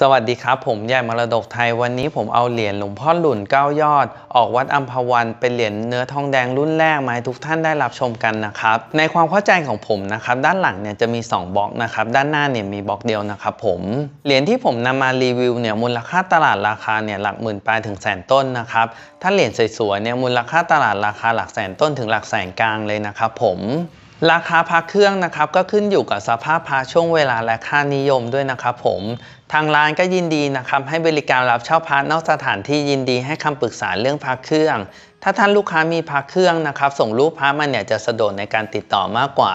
สวัสดีครับ ผมใหญ่มรดกไทยวันนี้ผมเอาเหรียญหลวงพ่อหลุนเก้ายอด ออกวัดอัมพวันเป็นเหรียญเนื้อทองแดงรุ่นแรกมาให้ทุกท่านได้รับชมกันนะครับ ในความเข้าใจของผมนะครับ ด้านหลังเนี่ยจะมี 2บล็อกนะครับ ด้านหน้าเนี่ยมีบล็อกเดียวนะครับผมเหรียญที่ผมนำมารีวิวเนี่ยมูลค่าตลาดราคาเนี่ยหลักหมื่นปลายถึงแสนต้นนะครับถ้าเหรียญสวยๆเนี่ยมูลค่าตลาดราคาหลักแสนต้นถึงหลักแสนกลางเลยนะครับผม ราคาพระเครื่องนะครับก็ขึ้นอยู่กับสภาพพระช่วงเวลาและค่านิยมด้วยนะครับผมทางร้านก็ยินดีนะครับให้บริการรับเช่าพระนอกสถานที่ยินดีให้คำปรึกษาเรื่องพระเครื่อง ถ้าท่านลูกค้ามีพระเครื่องนะครับ ส่งรูปพระมาเนี่ยจะสะดวกในการติดต่อมากกว่า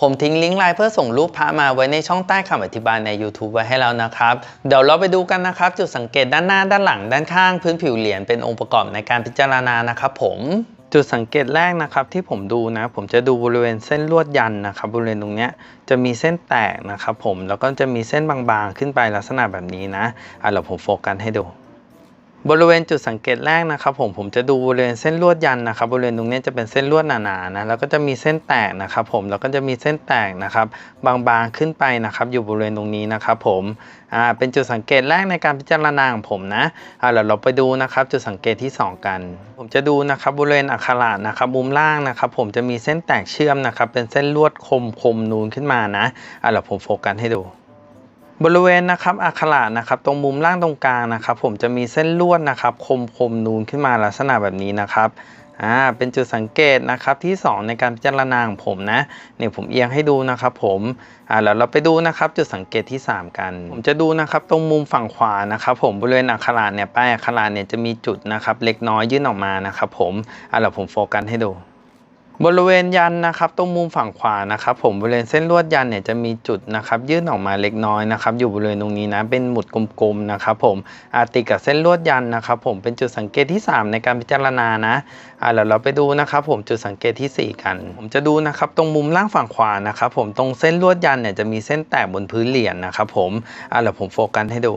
ผมทิ้งลิงก์ไลน์เพื่อส่งรูปพระมาไว้ในช่องใต้คำอธิบายใน YouTube ไว้ให้แล้วนะครับ เดี๋ยวเราไปดูกันนะครับ จุดสังเกตด้านหน้าด้านหลังด้านข้าง พื้นผิวเหรียญเป็นองค์ประกอบในการพิจารณานะครับผม จุดสังเกตแรกนะครับที่ผมดูนะ ผมจะดูบริเวณเส้นลวดยันนะครับบริเวณตรงนี้จะมีเส้นแตกนะครับผมแล้วก็จะมีเส้นบางๆขึ้นไปลักษณะแบบนี้นะอะเราผมโฟกัสให้ดู บริเวณจุดสังเกตแรกนะครับผมผมจะดูบริเวณเส้นลวดยันนะครับ บริเวณตรงนี้จะเป็นเส้นลวดหนาๆนะแล้วก็จะมีเส้นแตกนะครับ ผมแล้วก็จะมีเส้นแตกนะครับบางๆขึ้นไปนะครับ อยู่บริเวณตรงนี้นะครับผมอ่าเป็นจุดสังเกตแรกในการพิจารณาของผมนะอ่าเดี๋ยวเราไปดูนะครับ จุดสังเกตที่ 2 กัน ผมจะดูนะครับบริเวณอักขระนะครับมุมล่างนะครับ ผมจะมีเส้นแตกเชื่อมนะครับ เป็นเส้นลวดคมคมนูนขึ้นมานะอ่าเดี๋ยวผมโฟกัสให้ดู บริเวณนะครับอักขระนะครับ ตรงมุมล่างตรงกลางนะครับ ผมจะมีเส้นลวดนะครับ คมคมนูนขึ้นมาลักษณะแบบนี้นะครับอ่าเป็นจุดสังเกตนะครับที่ 2 ในการพิจารณาของผมนะเนี่ยผมเอียงให้ดูนะครับ ผมอ่าแล้วเราไปดูนะครับ จุดสังเกตที่ 3 กัน ผมจะดูนะครับ ตรงมุมฝั่งขวานะครับ ผมบริเวณอักขระเนี่ยป้ายอักขระเนี่ยจะมีจุดนะครับ เล็กน้อยยื่นออกมานะครับ ผมอ่าแล้วผมโฟกัสให้ดู บริเวณยันนะครับตรงมุมฝั่งขวานะครับ ผมบริเวณเส้นลวดยันเนี่ยจะมีจุดนะครับยื่นออกมาเล็กน้อยนะครับ อยู่บริเวณตรงนี้นะเป็นหมุดกลมๆนะครับ ผมอาติดกับเส้นลวดยันนะครับ ผมเป็นจุดสังเกตที่ 3 ในการพิจารณานะอ่าเดี๋ยวเราไปดูนะครับ ผมจุดสังเกตทีสี่ 4 กัน ผมจะดูนะครับตรงมุมล่างฝั่งขวานะครับ ผมตรงเส้นลวดยันเนี่ยจะมีเส้นแตกบนพื้นเหรียญนะครับ ผมอ่าเดี๋ยวผมโฟกัสให้ดู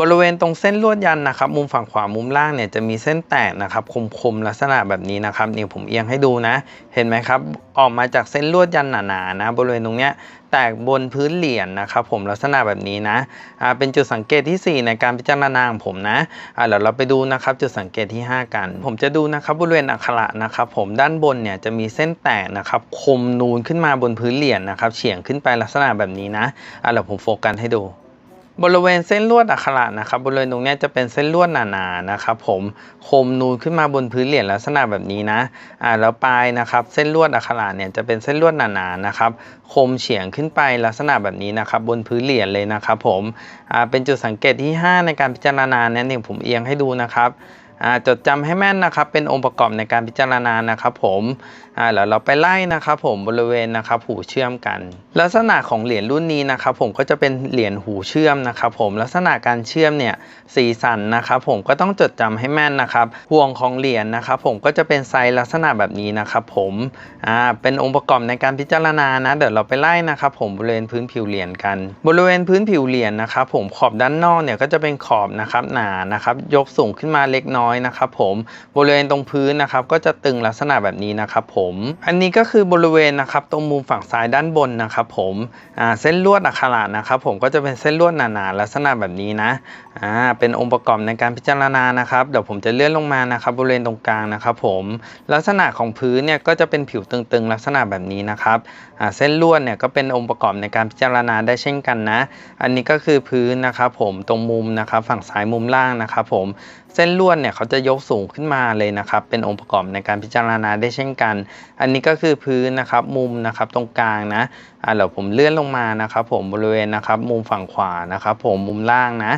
บริเวณตรงเส้นลวดยันนะครับมุมฝั่งขวามุมล่างเนี่ยจะมีเส้นแตกนะครับคมๆลักษณะแบบนี้นะครับนี่ผมเอียงให้ดูนะ เห็นไหมครับออกมาจากเส้นลวดยันหนาๆนะบริเวณตรงเนี้ยแตกบนพื้นเหรียญนะครับผมลักษณะแบบนี้นะอ่าเป็นจุดสังเกตที่ 4 ในการพิจารณาของผมนะอ่าเดี๋ยวเราไปดูนะครับจุดสังเกตที่ 5 กัน ผมจะดูนะครับบริเวณอักขระนะครับผมด้านบนเนี่ยจะมีเส้นแตกนะครับคมนูนขึ้นมาบนพื้นเหรียญนะครับเฉียงขึ้นไปลักษณะแบบนี้นะอ่าเดี๋ยวผมโฟกัสให้ดู บริเวณเส้นลวดอักขระนะครับบริเวณตรงนี้จะเป็นเส้นลวดหนาๆนะครับผมคมนูนขึ้นมาบนพื้นเหรียญลักษณะแบบนี้นะอ่าแล้วปลายนะครับเส้นลวดอักขระเนี่ยจะเป็นเส้นลวดหนาๆนะครับคมเฉียงขึ้นไปลักษณะแบบนี้นะครับบนพื้นเหรียญเลยนะครับผมอ่าเป็นจุดสังเกตที่ 5 ในการพิจารณาเนี่ยหนึ่งผมเอียงให้ดูนะครับอ่าจดจำให้แม่นนะครับเป็นองค์ประกอบในการพิจารณานะครับผม อ่าแล้วเราไปไล่นะครับผมบริเวณนะครับหูเชื่อมกัน ลักษณะของเหรียญรุ่นนี้นะครับผมก็จะเป็นเหรียญหูเชื่อมนะครับผมลักษณะการเชื่อมเนี่ยสีสันนะครับผมก็ต้องจดจำให้แม่นนะครับห่วงของเหรียญนะครับผมก็จะเป็นไซส์ลักษณะแบบนี้นะครับผมอ่าเป็นองค์ประกอบในการพิจารณานะเดี๋ยวเราไปไล่นะครับผมบริเวณพื้นผิวเหรียญกัน บริเวณพื้นผิวเหรียญนะครับผมขอบด้านนอกเนี่ยก็จะเป็นขอบนะครับหนานะครับยกสูงขึ้นมาเล็กน้อยนะครับผมบริเวณตรงพื้นนะครับก็จะตึงลักษณะแบบนี้นะครับผมอันนี้ก็คือบริเวณนะครับตรงมุมฝั่งซ้ายด้านบนนะครับผมเส้นลวดอักขระนะครับผมก็จะเป็นเส้นลวดหนาๆลักษณะแบบนี้นะเป็นองค์ประกอบในการพิจารณานะครับเดี๋ยวผมจะเลื่อนลงมานะครับบริเวณตรงกลางนะครับผมลักษณะของพื้นเนี่ยก็จะเป็นผิวตึงๆ ลักษณะแบบนี้นะครับเส้นลวดเนี่ยก็เป็นองค์ประกอบในการพิจารณาได้เช่นกันนะ อันนี้ก็คือพื้นนะครับผมตรงมุมนะครับฝั่งซ้ายมุมล่างนะครับผมเส้นลวดเนี่ยเขาจะยกสูงขึ้นมาเลยนะครับ เป็นองค์ประกอบในการพิจารณาได้เช่นกัน อันนี้ก็คือพื้นนะครับมุมนะครับตรงกลางนะอ่าเดี๋ยวผมเลื่อนลงมานะครับ ผมบริเวณนะครับ มุมฝั่งขวานะครับ ผมมุมล่างนะ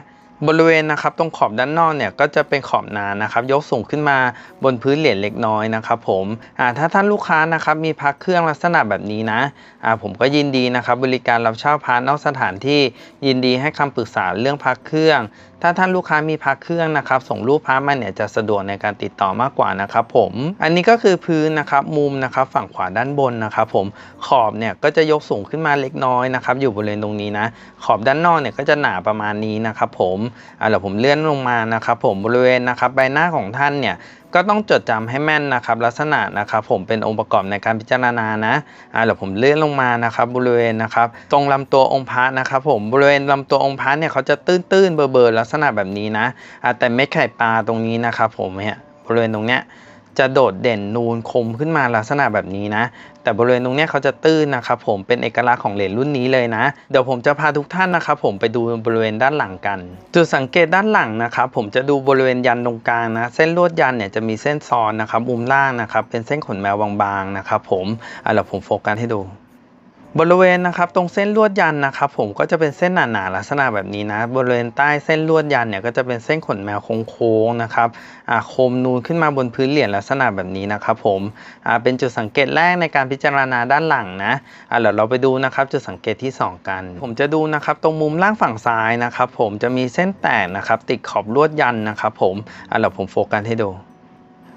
บริเวณนะครับตรงขอบด้านนอกเนี่ยก็จะเป็นขอบหนานะครับ ยกสูงขึ้นมาบนพื้นเหรียญเล็กน้อยนะครับ ผมอ่าถ้าท่านลูกค้านะครับมีพักเครื่องลักษณะแบบนี้นะอ่าผมก็ยินดีนะครับ บริการรับเช่าพานอกสถานที่ยินดีให้คำปรึกษาเรื่องพักเครื่อง ถ้าท่านลูกค้ามีพักเครื่องนะครับส่งรูปพระมาเนี่ยจะสะดวกในการติดต่อมากกว่านะครับผมอันนี้ก็คือพื้นนะครับมุมนะครับฝั่งขวาด้านบนนะครับผมขอบเนี่ยก็จะยกสูงขึ้นมาเล็กน้อยนะครับอยู่บริเวณตรงนี้นะ ขอบด้านนอกเนี่ยก็จะหนาประมาณนี้นะครับผมอ่าเดี๋ยวผมเลื่อนลงมานะครับผมบริเวณนะครับใบหน้าของท่านเนี่ย ก็ต้องจดจำให้แม่นนะครับ ลักษณะนะครับผมเป็นองค์ประกอบในการพิจารณานะอ่าเดี๋ยวผมเลื่อนลงมานะครับ บริเวณนะครับ ตรงลำตัวองค์พระนะครับผมบริเวณลำตัวองค์พระเนี่ยเขาจะตื้นๆเบอร์ๆลักษณะแบบนี้นะอ่าแต่เม็ดไข่ปลาตรงนี้นะครับผมเนี่ยบริเวณตรงเนี้ย จะโดดเด่นนูนคมขึ้นมาลักษณะแบบนี้นะ แต่บริเวณตรงเนี้ยเขาจะตื้นนะครับผมเป็นเอกลักษณ์ของเหรียญรุ่นนี้เลยนะ เดี๋ยวผมจะพาทุกท่านนะครับผมไปดูบริเวณด้านหลังกัน จุดสังเกตด้านหลังนะครับผมจะดูบริเวณยันตรงกลางนะ เส้นลวดยันเนี่ยจะมีเส้นซ้อนนะครับมุมล่างนะครับเป็นเส้นขนแมวบางๆนะครับผมอะเดี๋ยวผมโฟกัสให้ดู บริเวณนะครับตรงเส้นลวดยันนะครับผมก็จะเป็นเส้นหนาๆลักษณะแบบนี้นะ บริเวณใต้เส้นลวดยันเนี่ยก็จะเป็นเส้นขนแมวโค้งๆนะครับอ่าโคมนูนขึ้นมาบนพื้นเหรียญลักษณะแบบนี้นะครับผมอ่าเป็นจุดสังเกตแรกในการพิจารณาด้านหลังนะอ่าเดี๋ยวเราไปดูนะครับจุดสังเกตที่สองกัน ผมจะดูนะครับตรงมุมล่างฝั่งซ้ายนะครับผมจะมีเส้นแตกนะครับติดขอบลวดยันนะครับผมอ่าเดี๋ยวผมโฟกัสให้ดู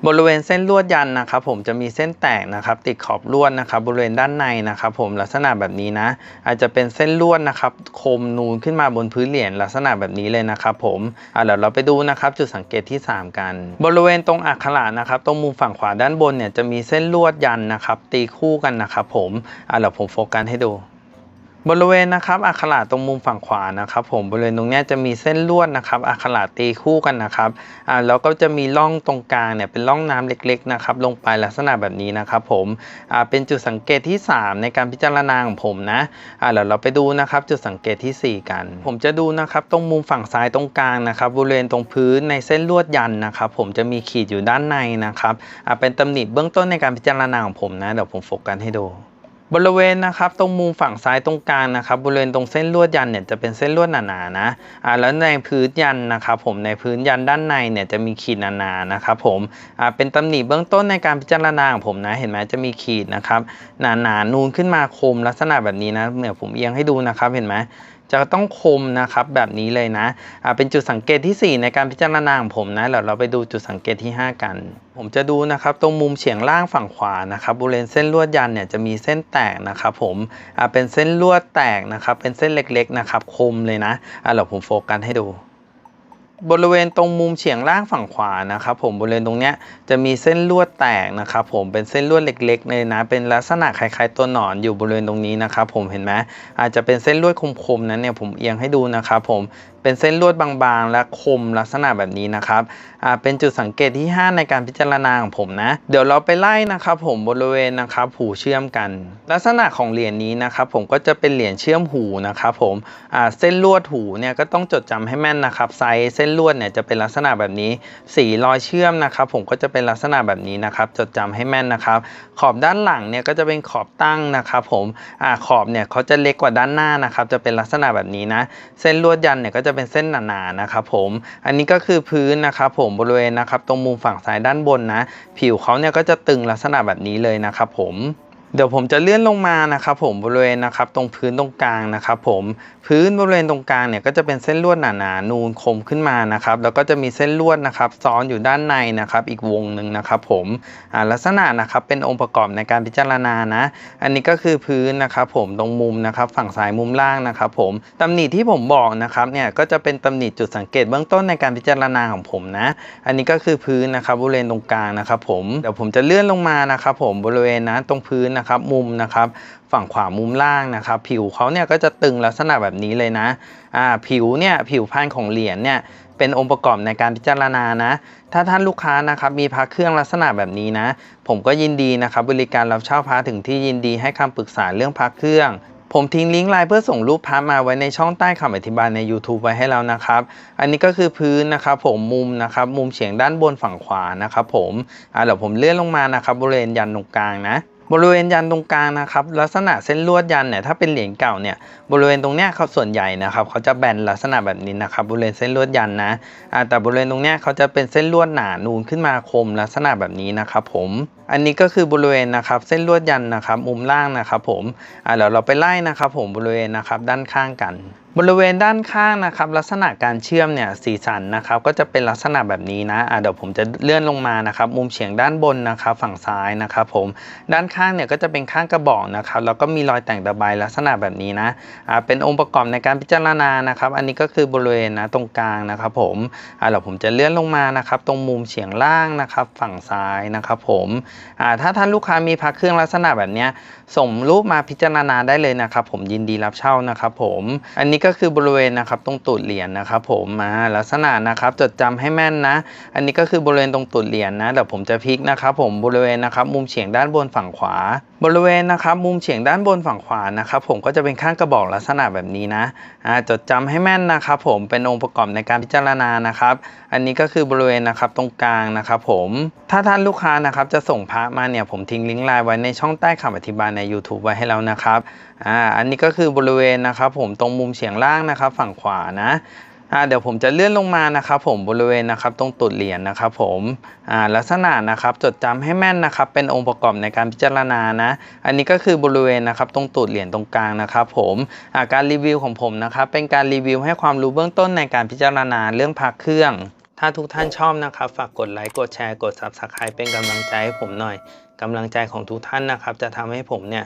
บริเวณเส้นลวดยันนะครับผมจะมีเส้นแตกนะครับติดขอบลวดนะครับบริเวณด้านในนะครับผมลักษณะแบบนี้นะอาจจะเป็นเส้นลวดนะครับคมนูนขึ้นมาบนพื้นเหรียญลักษณะแบบนี้เลยนะครับผมอะเดี๋ยวเราไปดูนะครับจุดสังเกตที่ 3 กัน บริเวณตรงอักขระนะครับตรงมุมฝั่งขวาด้านบนเนี่ยจะมีเส้นลวดยันนะครับตีคู่กันนะครับผมอะเดี๋ยวผมโฟกัสให้ดู บริเวณนะครับอักขระตรงมุมฝั่งขวานะครับผมบริเวณตรงนี้จะมีเส้นลวดนะครับอักขระตีคู่กันนะครับอ่าแล้วก็จะมีร่องตรงกลางเนี่ยเป็นร่องน้ำเล็กๆนะครับลงไปลักษณะแบบนี้นะครับผมอ่าเป็นจุดสังเกตที่ 3 ในการพิจารณาของผมนะอ่าเดี๋ยวเราไปดูนะครับจุดสังเกตทีสี่ 4 กัน ผมจะดูนะครับตรงมุมฝั่งซ้ายตรงกลางนะครับบริเวณตรงพื้นในเส้นลวดยันนะครับผมจะมีขีดอยู่ด้านในนะครับอ่าเป็นตำหนิเบื้องต้นในการพิจารณาของผมนะเดี๋ยวผมโฟกัสให้ดู บริเวณนะครับตรงมุมฝั่งซ้ายตรงกลางนะครับบริเวณตรงเส้นลวดยันเนี่ยจะเป็นเส้นลวดหนาๆนะอ่าแล้วในพื้นยันนะครับผมในพื้นยันด้านในเนี่ยจะมีขีดหนาๆนะครับผมอ่าเป็นตำหนิเบื้องต้นในการพิจารณาของผมนะเห็นไหมจะมีขีดนะครับหนาๆนูนขึ้นมาคมลักษณะแบบนี้นะเดี๋ยวผมเอียงให้ดูนะครับเห็นไหม จะต้องคมนะครับแบบนี้เลยนะอ่าเป็นจุดสังเกตทีสี่ 4 ในการพิจารณาของผมนะเดี๋ยวเราไปดูจุดสังเกตที่ 5 กัน ผมจะดูนะครับตรงมุมเฉียงล่างฝั่งขวานะครับบริเวณเส้นลวดยันเนี่ยจะมีเส้นแตกนะครับผมอ่าเป็นเส้นลวดแตกนะครับเป็นเส้นเล็กๆนะครับคมเลยนะอ่าเดี๋ยวผมโฟกัสให้ดู บริเวณตรงมุมเฉียงล่างฝั่งขวานะครับผมบริเวณตรงเนี้ยจะมีเส้นลวดแตกนะครับผมเป็นเส้นลวดเล็กๆเลยนะ เป็นลักษณะคล้ายๆตัวหนอนอยู่บริเวณตรงนี้นะครับผมเห็นไหมอาจจะเป็นเส้นลวดคมๆนั้นเนี่ยผมเอียงให้ดูนะครับผม เป็นเส้นลวดบางๆ และคมลักษณะแบบนี้นะครับอ่าเป็นจุดสังเกตที่ 5 ในการพิจารณาของผมนะ เดี๋ยวเราไปไล่นะครับ ผมบริเวณนะครับหูเชื่อมกัน ลักษณะของเหรียญนี้นะครับ ผมก็จะเป็นเหรียญเชื่อมหูนะครับผมอ่าเส้นลวดหูเนี่ยก็ต้องจดจำให้แม่นนะครับไซส์เส้นลวดเนี่ยจะเป็นลักษณะแบบนี้ สีรอยเชื่อมนะครับ ผมก็จะเป็นลักษณะแบบนี้นะครับ จดจำให้แม่นนะครับ ขอบด้านหลังเนี่ยก็จะเป็นขอบตั้งนะครับผมอ่าขอบเนี่ยเขาจะเล็กกว่าด้านหน้านะครับ จะเป็นลักษณะแบบนี้นะ เส้นลวดยันเนี่ยก็จะเป็นเส้นหนาๆนะครับผม อันนี้ก็คือพื้นนะครับผมบริเวณนะครับตรงมุมฝั่งซ้ายด้านบนนะ ผิวเขาเนี่ยก็จะตึงลักษณะแบบนี้เลยนะครับผม เดี๋ยวผมจะเลื่อนลงมานะครับผมบริเวณนะครับตรงพื้นตรงกลางนะครับผมพื้นบริเวณตรงกลางเนี่ยก็จะเป็นเส้นลวดหนาๆนูนคมขึ้นมานะครับแล้วก็จะมีเส้นลวดนะครับซ้อนอยู่ด้านในนะครับอีกวงหนึ่งนะครับผมลักษณะนะครับเป็นองค์ประกอบในการพิจารณานะอันนี้ก็คือพื้นนะครับผมตรงมุมนะครับฝั่งซ้ายมุมล่างนะครับผมตำหนิที่ผมบอกนะครับเนี่ยก็จะเป็นตำหนิจุดสังเกตเบื้องต้นในการพิจารณาของผมนะ อันนี้ก็คือพื้นนะครับบริเวณตรงกลางนะครับผมเดี๋ยวผมจะเลื่อนลงมานะครับผมบริเวณนะตรงพื้นนะครับมุมนะครับฝั่งขวามุมล่างนะครับ ผิวเขาเนี่ยก็จะตึงลักษณะแบบนี้เลยนะอ่าผิวเนี่ยผิวพันของเหรียญเนี่ยเป็นองค์ประกอบในการพิจารณานะ ถ้าท่านลูกค้านะครับมีพระเครื่องลักษณะแบบนี้นะ ผมก็ยินดีนะครับบริการรับเช่าพระถึงที่ยินดีให้คำปรึกษาเรื่องพระเครื่องผมทิ้งลิงก์ไลน์เพื่อส่งรูปพระมาไว้ในช่องใต้คำอธิบายใน YouTube ไว้ให้แล้วนะครับ อันนี้ก็คือพื้นนะครับผมมุมนะครับมุมเฉียงด้านบนฝั่งขวานะครับผมอ่าเดี๋ยวผมเลื่อนลงมานะครับบริเวณยันตรงกลางนะ บริเวณยันตรงกลางนะครับลักษณะเส้นลวดยันเนี่ยถ้าเป็นเหรียญเก่าเนี่ยบริเวณตรงเนี้ยเขาส่วนใหญ่นะครับเขาจะแบนลักษณะแบบนี้นะครับบริเวณเส้นลวดยันนะแต่บริเวณตรงเนี้ยเขาจะเป็นเส้นลวดหนานูนขึ้นมาคมลักษณะแบบนี้นะครับผมอันนี้ก็คือบริเวณนะครับเส้นลวดยันนะครับมุมล่างนะครับผมอ่าเดี๋ยวเราไปไล่นะครับผมบริเวณนะครับด้านข้างกัน บริเวณด้านข้างนะครับลักษณะการเชื่อมเนี่ยสีสันนะครับก็จะเป็นลักษณะแบบนี้นะอ่าเดี๋ยวผมจะเลื่อนลงมานะครับมุมเฉียงด้านบนนะครับฝั่งซ้ายนะครับผมด้านข้างเนี่ยก็จะเป็นข้างกระบอกนะครับแล้วก็มีรอยแต่งตะไบลักษณะแบบนี้นะอ่าเป็นองค์ประกอบในการพิจารณานะครับอันนี้ก็คือบริเวณนะตรงกลางนะครับผมอ่าเดี๋ยวผมจะเลื่อนลงมานะครับตรงมุมเฉียงล่างนะครับฝั่งซ้ายนะครับผมถ้าท่านลูกค้ามีพักเครื่องลักษณะแบบนี้ส่งรูปมาพิจารณาได้เลยนะครับผมยินดีรับเช่านะครับผมอันนี้ก็คือบริเวณนะครับตรงตูดเหรียญนะครับผมมาลักษณะนะครับจดจำให้แม่นนะ อันนี้ก็คือบริเวณตรงตูดเหรียญนะเดี๋ยวผมจะพลิกนะครับผมบริเวณนะครับมุมเฉียงด้านบนฝั่งขวา บริเวณนะครับมุมเฉียงด้านบนฝั่งขวานะครับผมก็จะเป็นข้างกระบอกลักษณะแบบนี้นะจดจำให้แม่นนะครับผมเป็นองค์ประกอบในการพิจารณานะครับ อันนี้ก็คือบริเวณนะครับตรงกลางนะครับผมถ้าท่านลูกค้านะครับจะส่งพระมาเนี่ยผมทิ้งลิงก์ไลน์ไว้ในช่องใต้คำอธิบายใน YouTube ไว้ให้แล้วนะครับอ่าอันนี้ก็คือบริเวณนะครับผมตรงมุมเฉียงล่างนะครับ ฝั่งขวานะอ่าเดี๋ยวผมจะเลื่อนลงมานะครับผมบริเวณนะครับตรงตุดเหรียญนะครับผมอ่าลักษณะนะครับจดจำให้แม่นนะครับเป็นองค์ประกอบในการพิจารณานะ อันนี้ก็คือบริเวณนะครับตรงตูดเหรียญตรงกลางนะครับผมอ่าการรีวิวของผมนะครับเป็นการรีวิวให้ความรู้เบื้องต้นในการพิจารณาเรื่องพักเครื่อง ถ้าทุกท่านชอบนะครับ ฝากกดไลค์กดแชร์กด Subscribe เป็นกำลังใจให้ผมหน่อยกำลังใจของทุกท่านนะครับ จะทำให้ผมเนี่ย